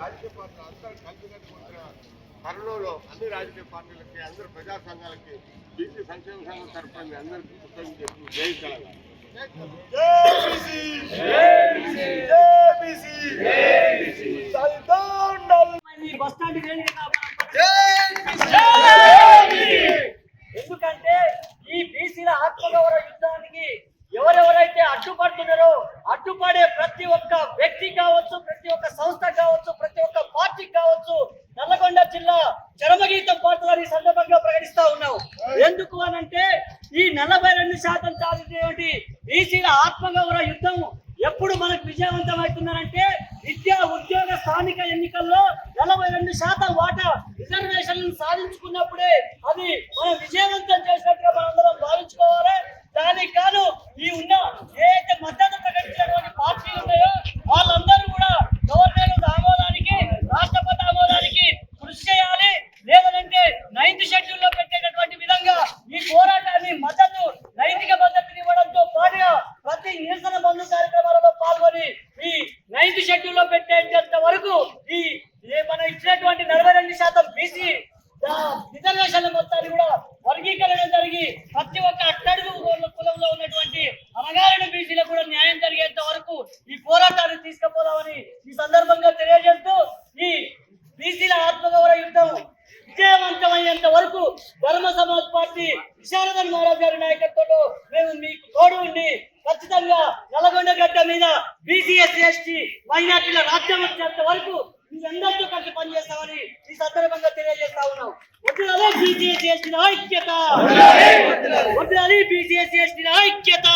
రాజకీయ పార్టీలు అందరూ కలిసి ఉంటున్న తరుణంలో అన్ని రాజకీయ పార్టీలకి అందరు ప్రజా సంఘాలకి బీసీ సంక్షేమ సంఘం తరఫున అందరికీ కృతజ్ఞతలు చెప్తూ జై తెలంగాణ ఈ బస్ స్టాండ్ ఎందుకంటే ఈ బీసీల ఆత్మగౌరవ యుద్ధానికి ఎవరెవరైతే అడ్డుపడుతున్నారో అడ్డుపడే ప్రతి ఒక్క వ్యక్తి కావచ్చు ప్రతి ఒక్క సంస్థ కావచ్చు ప్రతి ఒక్క పార్టీ కావచ్చు నల్లగొండ జిల్లా ఈ సందర్భంగా ప్రకటిస్తా ఉన్నాం ఎందుకు అనంటే ఈ నలభై రెండు శాతం సాధించేటువంటి బీసీల ఆత్మగౌరవ యుద్ధం ఎప్పుడు మనకు విజయవంతం అవుతున్నారంటే విద్యా ఉద్యోగ స్థానిక ఎన్నికల్లో నలభై రెండు శాతం వాటా రిజర్వేషన్లను సాధించుకున్నప్పుడే అది మనం విజయవంతం చేసినట్టుగా మనందరం భావించుకోవాలి. నైన్త్ షెడ్యూల్లో పెట్టేంత వరకు ఈ మనం ఇచ్చినటువంటి నలభై రెండు శాతం బీసీ రిజర్వేషన్ల మొత్తాన్ని కూడా వర్గీకరణ జరిగి ప్రతి ఒక్క అట్టడుగు కులంలో ఉన్నటువంటి అనగారిన బీసీలకు కూడా న్యాయం జరిగేంత వరకు ఈ పోరాటాన్ని తీసుకుపోదామని ఈ సందర్భంగా తెలియజేస్తూ ఈ బీసీల ఆత్మగౌరవ యుద్ధం విజయవంతమయ్యేంత వరకు ధర్మ సమాజ్ పార్టీ విశారదన్ మహారాజ్ గారి నాయకత్వంలో మేము మీకు తోడు ఉండి ఖచ్చితంగా నల్గొండ గడ్డ మీద బీసీఎస్ ఎస్టీ మైనార్టీల రాజ్యం వచ్చేంత వరకు మీరందరితో కలిసి పనిచేస్తామని ఈ సందర్భంగా తెలియజేస్తా ఉన్నాం. వద్దులే బీసీఎస్ ఎస్టీల ఐక్యత! వద్దులే బీసీఎస్ ఎస్టీల ఐక్యత!